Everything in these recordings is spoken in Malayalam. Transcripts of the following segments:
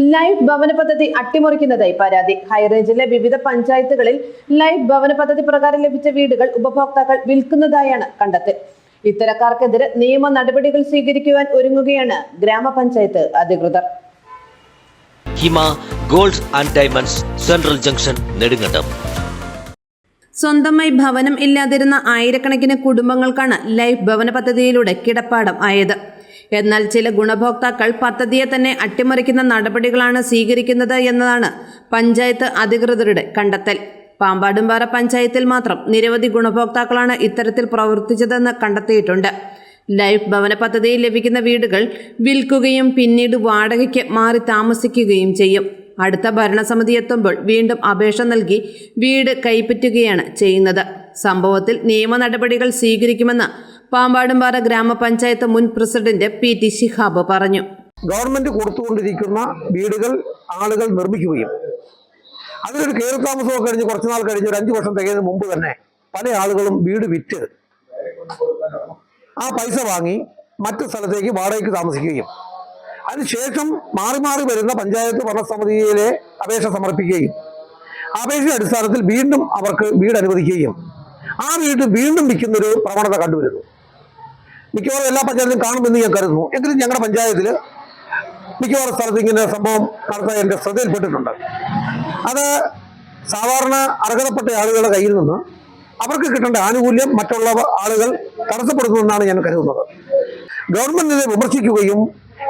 ലൈഫ് ഭവന പദ്ധതി അട്ടിമറിക്കുന്നതായി പരാതി. ഹൈറേഞ്ചിലെ വിവിധ പഞ്ചായത്തുകളിൽ ലൈഫ് ഭവന പദ്ധതി പ്രകാരം ലഭിച്ച വീടുകൾ ഉപഭോക്താക്കൾ വിൽക്കുന്നതായാണ് കണ്ടെത്തൽ. ഇത്തരക്കാർക്കെതിരെ നിയമ നടപടികൾ സ്വീകരിക്കുവാൻ ഒരുങ്ങുകയാണ് ഗ്രാമപഞ്ചായത്ത് അധികൃതർ. Hima gold and diamonds central junction Nedumkandam. സ്വന്തമായി ഭവനം ഇല്ലാതിരുന്ന ആയിരക്കണക്കിന് കുടുംബങ്ങൾക്കാണ് ലൈഫ് ഭവന പദ്ധതിയിലൂടെ കിടപ്പാടം ആയത്. എന്നാൽ ചില ഗുണഭോക്താക്കൾ പദ്ധതിയെ തന്നെ അട്ടിമറിക്കുന്ന നടപടികളാണ് സ്വീകരിക്കുന്നത് എന്നതാണ് പഞ്ചായത്ത് അധികൃതരുടെ കണ്ടെത്തൽ. പാമ്പാടുംപാറ പഞ്ചായത്തിൽ മാത്രം നിരവധി ഗുണഭോക്താക്കളാണ് ഇത്തരത്തിൽ പ്രവർത്തിച്ചതെന്ന് കണ്ടെത്തിയിട്ടുണ്ട്. ലൈഫ് ഭവന പദ്ധതിയിൽ ലഭിക്കുന്ന വീടുകൾ വിൽക്കുകയും പിന്നീട് വാടകയ്ക്ക് മാറി താമസിക്കുകയും ചെയ്യും. അടുത്ത ഭരണസമിതി എത്തുമ്പോൾ വീണ്ടും അപേക്ഷ നൽകി വീട് കൈപ്പറ്റുകയാണ് ചെയ്യുന്നത്. സംഭവത്തിൽ നിയമ നടപടികൾ സ്വീകരിക്കുമെന്ന് പാമ്പാടുംപാറ ഗ്രാമപഞ്ചായത്ത് മുൻ പ്രസിഡന്റ് പി ടി ശിഹാബ് പറഞ്ഞു. ഗവൺമെന്റ് കൊടുത്തുകൊണ്ടിരിക്കുന്ന വീടുകൾ ആളുകൾ നിർമ്മിക്കുകയും അതിലൊരു കയറി താമസമൊക്കെ കഴിഞ്ഞ് കുറച്ച് നാൾ കഴിഞ്ഞ് ഒരു അഞ്ച് വർഷം തികയുന്നതിന് മുമ്പ് തന്നെ പല ആളുകളും വീട് വിറ്റ് ആ പൈസ വാങ്ങി മറ്റു സ്ഥലത്തേക്ക് വാടകയ്ക്ക് താമസിക്കുകയും അതിനുശേഷം മാറി മാറി വരുന്ന പഞ്ചായത്ത് ഭരണസമിതിയിലെ അപേക്ഷ സമർപ്പിക്കുകയും അപേക്ഷയുടെ അടിസ്ഥാനത്തിൽ വീണ്ടും അവർക്ക് വീട് അനുവദിക്കുകയും ആ വീട് വീണ്ടും വിൽക്കുന്നൊരു പ്രവണത കണ്ടുവരുന്നു. മിക്കവാറും എല്ലാ പഞ്ചായത്തിലും കാണുമെന്ന് ഞാൻ കരുതുന്നു. എങ്കിലും ഞങ്ങളുടെ പഞ്ചായത്തിൽ മിക്കവാറും സ്ഥലത്ത് ഇങ്ങനെ സംഭവം നടത്താൻ എന്റെ ശ്രദ്ധയിൽപ്പെട്ടിട്ടുണ്ട്. അത് സാധാരണ അർഹതപ്പെട്ട ആളുകളുടെ കയ്യിൽ നിന്ന് അവർക്ക് കിട്ടേണ്ട ആനുകൂല്യം മറ്റുള്ള ആളുകൾ തടസ്സപ്പെടുത്തുമെന്നാണ് ഞാൻ കരുതുന്നത്. ഗവൺമെന്റിനെ വിമർശിക്കുകയും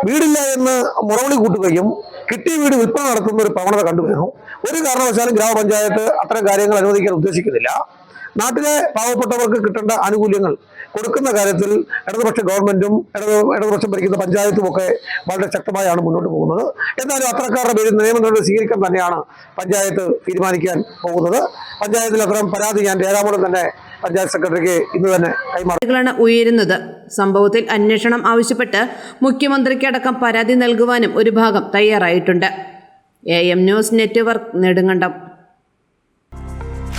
വീടില്ല എന്ന് മുറവിളി കൂട്ടുകയും കിട്ടിയ വീട് വിൽപ്പന നടത്തുന്ന ഒരു പ്രവണത കണ്ടുവരുന്നു. ഒരു കാരണവശാലും ഗ്രാമപഞ്ചായത്ത് അത്തരം കാര്യങ്ങൾ അനുവദിക്കാൻ ഉദ്ദേശിക്കുന്നില്ല. നാട്ടിലെ പാവപ്പെട്ടവർക്ക് കിട്ടേണ്ട ആനുകൂല്യങ്ങൾ കൊടുക്കുന്ന കാര്യത്തിൽ ഇടതുപക്ഷ ഗവൺമെന്റും ഇടതു ഇടതുപക്ഷം ഭരിക്കുന്ന പഞ്ചായത്തും ഒക്കെ വളരെ ശക്തമായാണ് മുന്നോട്ട് പോകുന്നത്. എന്നാലും അത്തരക്കാരുടെ പേരിൽ നിയമ നടപടി സ്വീകരിക്കാൻ തന്നെയാണ് പഞ്ചായത്ത് തീരുമാനിക്കാൻ പോകുന്നത്. പഞ്ചായത്തിൽ അത്തരം പരാതി ഞാൻ രേഖാമൂലം തന്നെ പഞ്ചായത്ത് സെക്രട്ടറിക്ക് ഇന്ന് തന്നെ കൈമാറുകളാണ് ഉയരുന്നത്. സംഭവത്തിൽ അന്വേഷണം ആവശ്യപ്പെട്ട് മുഖ്യമന്ത്രിക്കടക്കം പരാതി നൽകുവാനും ഒരു ഭാഗം തയ്യാറായിട്ടുണ്ട്. A M news network Nedumkandam.